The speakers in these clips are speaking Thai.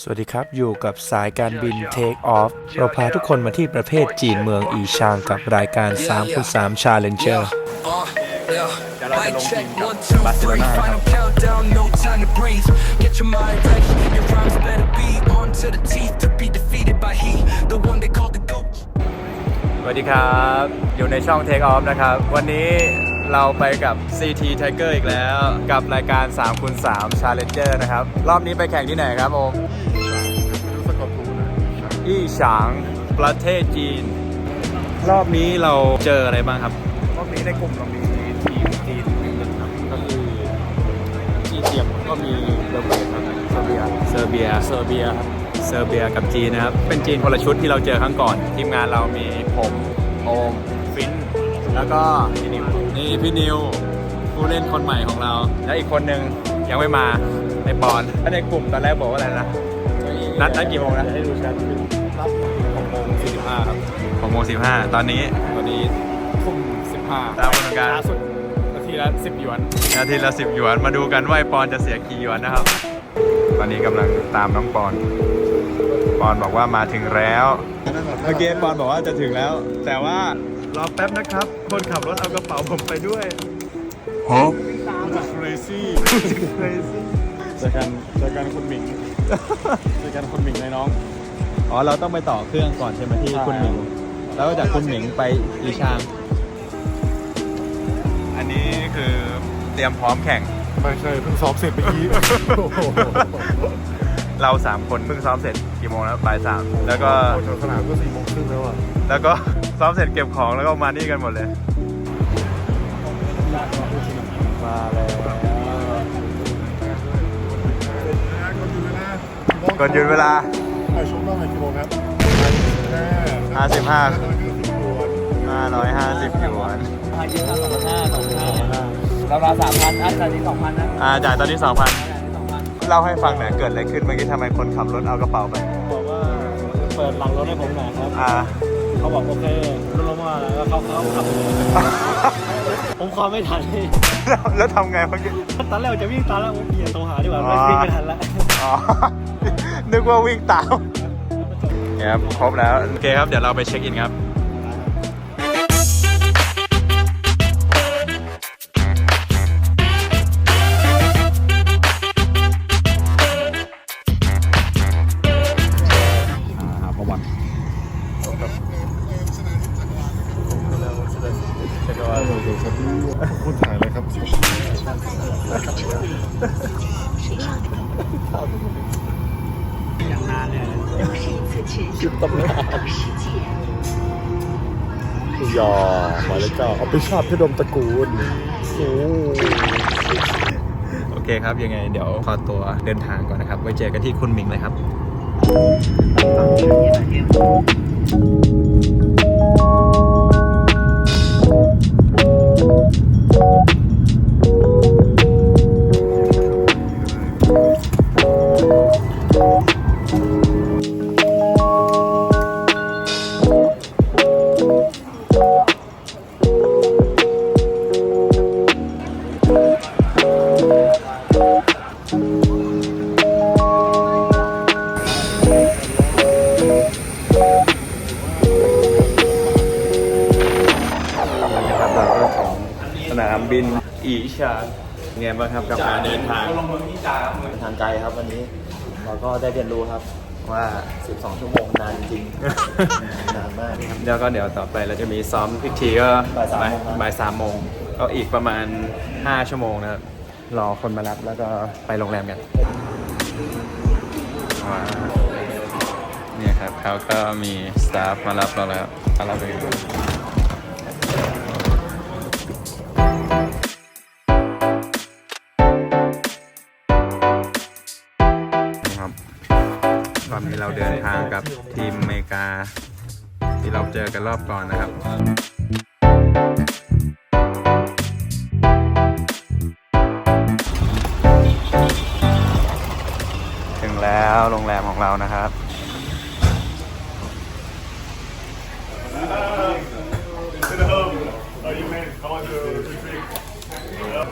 สวัสดีครับ อยู่กับสายการบิน Take Off เราพาทุกคนมาที่ประเทศจีนเมืองอีชางกับรายการ3คู3 Challenger Uh, yeah. Mic check, one, two, three. Final countdown, no time to breathe. Get your mind right. Your rhymes better be on to the teeth to be defeated by he, the one they call the GOAT. สวัสดีครับ อยู่ในช่อง Take Off นะครับ วันนี้ เราไปกับ CT Tiger อีกแล้ว กับรายการ3คูณ3 Challenger นะครับ รอบนี้ไปแข่งที่ไหนครับโอมอี้ฉางประเทศจีน รอบนี้เราเจออะไรบ้างครับ รอบนี้ในกลุ่มเรามีทีมจีนหนึ่งครับก็คือจีนเทียมก็มีเบลเยียมครับเซอร์เบียเซอร์เบียเซอร์เบียเซอร์เบียกับจีนนะครับ เป็นจีนคนละชุดที่เราเจอครั้งก่อน ทีมงานเรามีผมโอมฟิน แล้วก็พี่นิว นี่พี่นิวผู้เล่นคนใหม่ของเรา และอีกคนหนึ่งยังไม่มาในปอนถ้าในกลุ่มตอนแรกบอกว่าอะไรนะ นัดนัดกี่โมงนะให้ดูแชทคือรับ6โมง45ครับหกโมงสิบห้าตอนนี้ตอนนี้ทุ่ม15ตามกำหนดการ ช้าสุดนาทีละ10หยวน นาทีละสิบหยวนมาดูกันว่าไอ้ปอนจะเสียกี่หยวนนะครับ ตอนนี้กำลังตามน้องปอน ปอนบอกว่ามาถึงแล้ว เมื่อกี้ปอนบอกว่าจะถึงแล้ว แต่ว่า รอแป๊บนะครับ คนขับรถเอากระเป๋าผมไปด้วยฮะ crazy crazy เจอกันเจอกันคุณหมิงเจอกันคุณหมิงเลยน้อง อ๋อ เราต้องไปต่อเครื่องก่อนใช่ไหมที่ใช่คุณหมิง แล้วก็จากคุณหมิงไปอีชางอันนี้คือเตรียมพร้อมแข่ง ไม่ใช่เพิ่งซ้อมเสร็จเมื่อกี้ เราสามคนเพิ่งซ้อมเสร็จกี่โมงแล้วบ่ายสามแล้วก็โอ้โหสนามก็สี่โมงครึ่งแล้วอะ แล้วก็ ซ้อมเสร็จเก็บของแล้วก็มานี่กันหมดเลย มาแล้วกดหยุดเวลาไอชมต้องไหนกี่โมงครับ55 550หยวนพันยี่สิบสองพันห้าสองพันห้าเราเราสามพันอะตอนนี้สองพันนะอ่าจ่ายตอนนี้2,000สองพันเล่าให้ฟังหน่อยเกิดอะไรขึ้นเมื่อกี้ทำไมคนขับรถเอากระเป๋าไปบอกว่าเปิดหลังรถให้ผมหน่อยครับอ่า เขาบอกโอเครถลงมาแล้วเขาเขาขับเลยผมคอไม่ทันแล้วแล้วทำไงเมื่อกี้ตอนแรกจะวิ่งตามแล้วผมเปลี่ยนโทรหาดีกว่าอ๋อไม่วิ่งไม่ทันแล้วอ๋อนึกว่าวิ่งตามเนี่ยครับครบแล้ว โอเคครับ เดี๋ยวเราไปเช็คอินครับ ไปชอบพี่ดมตระกูลโอ้โอเคครับยังไงเดี๋ยวขอตัวเดินทางก่อนนะครับ ไว้เจอกันที่คุณหมิงเลยครับนะครับ ไงบ้างครับกับการเดินทางทางไกลครับวันนี้ เราก็ได้เรียนรู้ครับว่า 12 ชั่วโมงนานจริงนานมากแล้วก็เดี๋ยวต่อไปเราจะมีซ้อมอีกทีก็บ่ายสามโมงครับบ่ายสามโมงก็อีกประมาณ 5 ชั่วโมงนะครับรอคนมารับแล้วก็ไปโรงแรมกันว้าวเนี่ยครับเขาก็มีสตาฟมารับเราแล้วมารับเลย กับทีมอเมริกา ที่เราเจอกันรอบก่อนนะครับถึงแล้วโรงแรมของเรานะครับ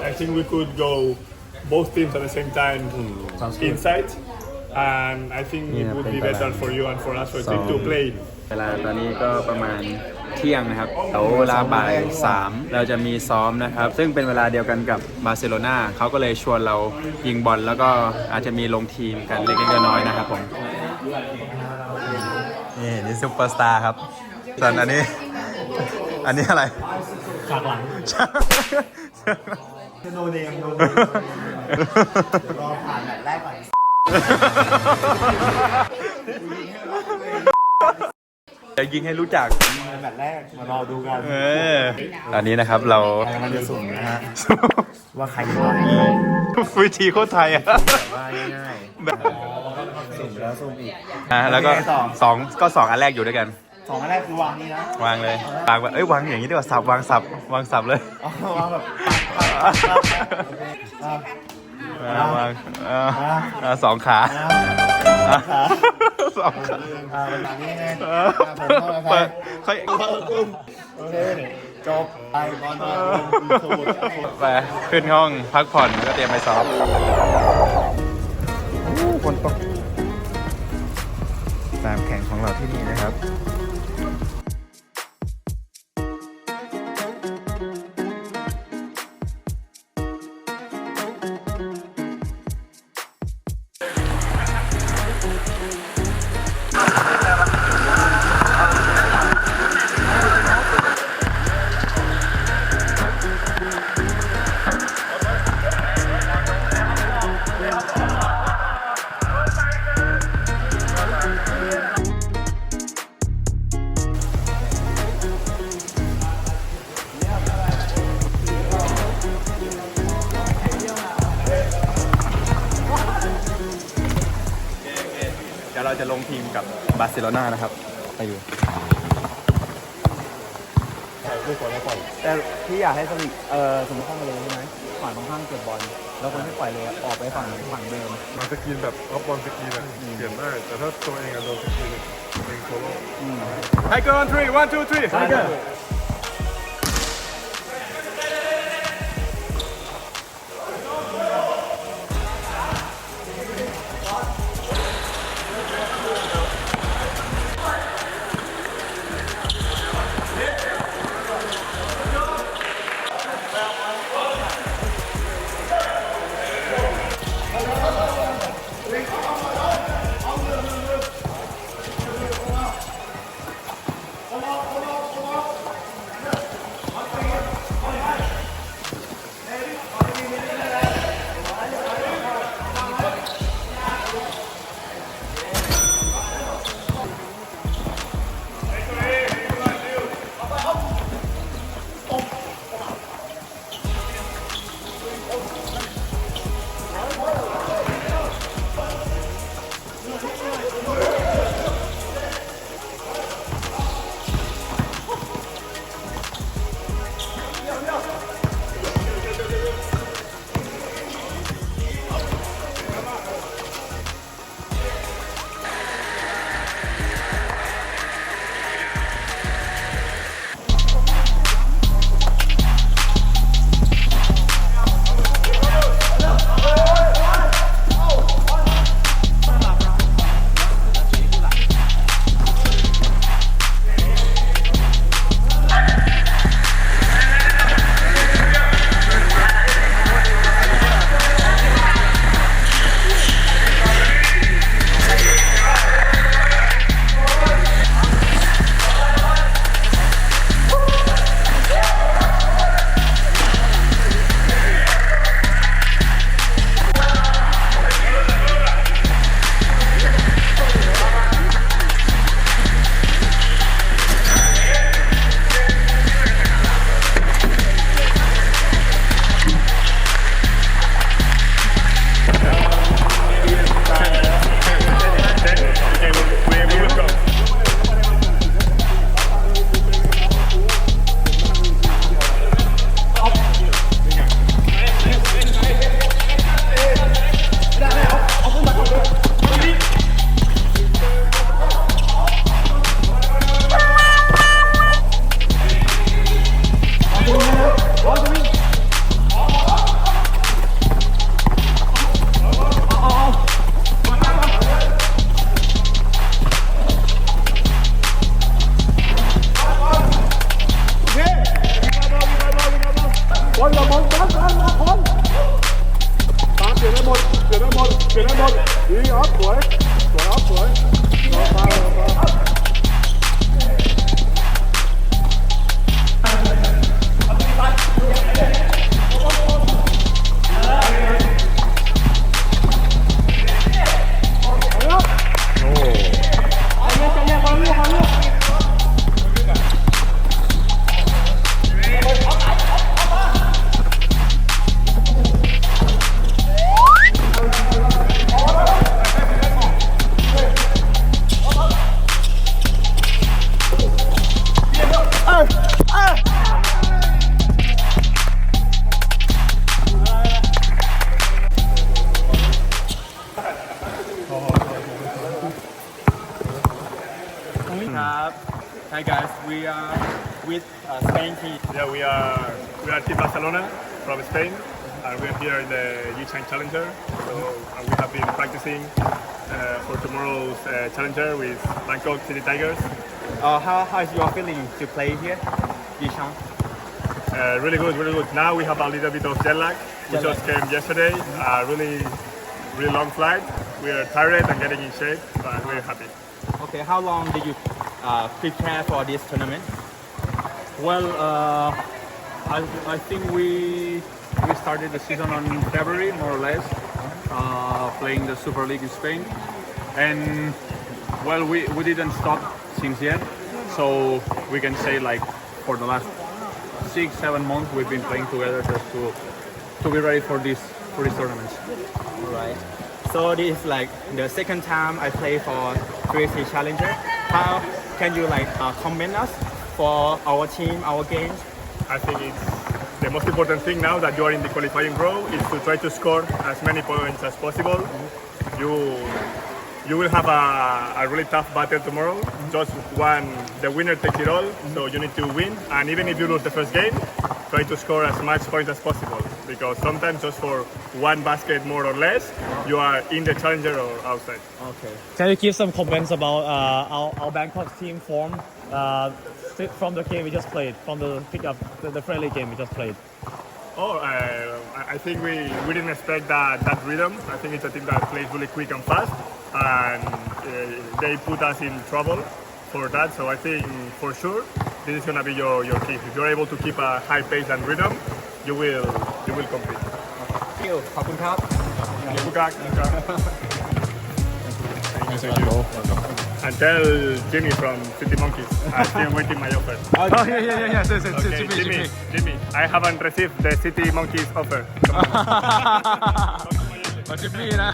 I think we could go both teams at the same time inside and I think it would be better for you and for us for team to play เวลาตอนนี้ก็ประมาณเที่ยงนะครับแล้วเวลาบ่ายสามเราจะมีซ้อมนะครับ ซึ่งเป็นเวลาเดียวกันกับบาร์เซโลนาเขาก็เลยชวนเรายิงบอลแล้วก็อาจจะมีลงทีมกันเล็กๆน้อยๆนะครับผม นี่นี่ซุปเปอร์สตาร์ครับ ส่วนอันนี้ อันนี้อะไรฉากหลังโนเนมโนเนมรอผ่านแบบแรกก่อน จะยิงให้รู้จักแบบแรกมารอดูกันเอออันนี้นะครับเรามันจะสุ่มนะฮะว่าใครจะรอดวิธีโคตรไทยอะว่าง่ายแบบๆสุ่มแล้วสุ่มอีกอะแล้วก็ยังไงต่อสองก็สองอันแรกอยู่ด้วยกันสองอันแรกคือวางนี่นะวางเลยวางแบบเอ้ยวางอย่างนี้ดีกว่าสับวางสับวางสับเลยอ๋อวางแบบ ปักปักปักปักโอเคอะอะวางอะอะสองขาอะสองขาอ่าแบบนี้ไงเออะอผมเข้าไปเปิดค่อยโอเคจบไปบอลบอลสูตรไปขึ้นห้องพักผ่อนแล้วก็เตรียมไปซ้อมคนตกตามแข่งของเราที่นี่นะครับ จะลงทีมกับบาร์เซโลนานะครับไปดูแต่พี่อยากให้สมิเอ่อสมมติเข้ามาเลยใช่ไหมฝั่งตรงข้ามเก็บบอลแล้วคนที่ปล่อยเลยออกไปฝั่งฝั่งเดิมมันสกินแบบออฟบอลสกินอะเปลี่ยนได้แต่ถ้าตัวเองอะโดนสกินอะเองโซโล่ไทเกอร์ on three one two three ไทเกอร์ we are with uh, Spain team Yeah, we are we are Team Barcelona from Spain, and we are here in the Yichang Challenger. So we have been practicing uh, for tomorrow's uh, Challenger with Bangkok City Tigers. Uh, how how is your feeling to play here Yishang Uh, really good, really good. Now we have a little bit of jet lag. We Jet just came yesterday. Uh, really, really long flight. We are tired and getting in shape, but we're happy. Okay how long did you uh, prepare for this tournament well uh, I, I think we we started the season on February more or less uh, playing the Super League in Spain and well we, we didn't stop since yet so we can say like for the last six seven months we've been playing together just to to be ready for this for these tournaments Alright. So this is like the second time I play for 3C Challenger. How can you like uh, comment us for our team, our games? I think it's the most important thing now that you are in the qualifying row is to try to score as many points as possible. You you will have a, a really tough battle tomorrow. Just one, the winner takes it all. So you need to win, and even if you lose the first game, try to score as much points as possible. Because sometimes just for one basket more or less, you are in the challenger or outside. Okay. Can you give some comments about uh, our, our Bangkok team form uh, from the game we just played, from the pickup, the, the friendly game we just played? Oh, uh, I- I think we, we didn't expect that, that rhythm. I think it's a team that plays really quick and fast, and uh, they put us in trouble for that. So I think for sure this is gonna be your, your key. If you're able to keep a high pace and rhythm, you will you will compete. Thank you. ขอบคุณครับ Bukak, bukak. And tell Jimmy from City Monkeys. I'm still waiting my offer. Oh yeah yeah yeah yeah so, so, so, Okay, Jimmy, Jimmy, Jimmy. Jimmy, I haven't received the City Monkeys offer. Come on. เอาจิมมี่นะ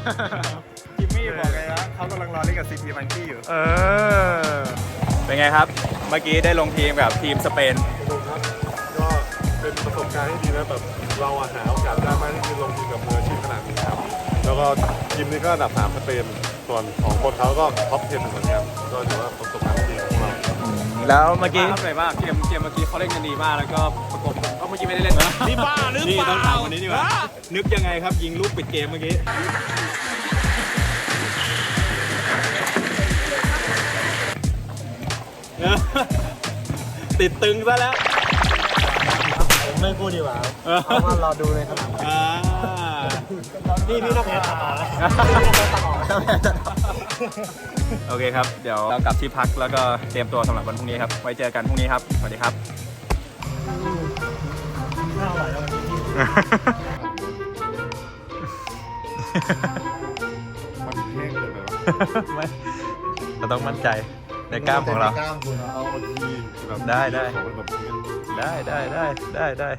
จิมมี่บอกเลยนะเขากำลังรอเล่นกับซีพีมันกี้อยู่ เออ เป็นไงครับ เมื่อกี้ได้ลงทีมกับทีมสเปนครับก็เป็นประสบการณ์ที่ดีนะแบบ เราอะหาโอกาสได้มากที่จะลงทีมกับมืออาชีพขนาดนี้ครับ แล้วก็ทีมนี้ก็อันดับ3สเปนส่วนของคนเขาก็ท็อป10เหมือนกันก็ถือว่าประสบการณ์ที่ดีของเราแล้วเมื่อกี้ทำอะไรบ้างเกมเกมเมื่อกี้เขาเล่นกันดีมากแล้วก็ประกบเอ้าเมื่อกี้ไม่ได้เล่นนะนี่บ้าหรือเปล่านี่ต้องถามคนนี้ดีกว่านึกยังไงครับยิงลูกปิดเกมเมื่อกี้ติดตึงซะแล้ว ไม่พูดดีกว่าเพราะว่ารอดูเลยครับอ่านี่นี่ต้องแพ้ต่อโอเคครับ เดี๋ยวเรากลับที่พักแล้วก็เตรียมตัวสำหรับวันพรุ่งนี้ครับ ไว้เจอกันพรุ่งนี้ครับ สวัสดีครับมันเท่งเลยแบบไม่เราต้องมั่นใจ ในกล้ามของเรากล้ามคุณเอาทีแบบได้ได้ ของมันแบบนี้ได้ได้ได้ได้ได้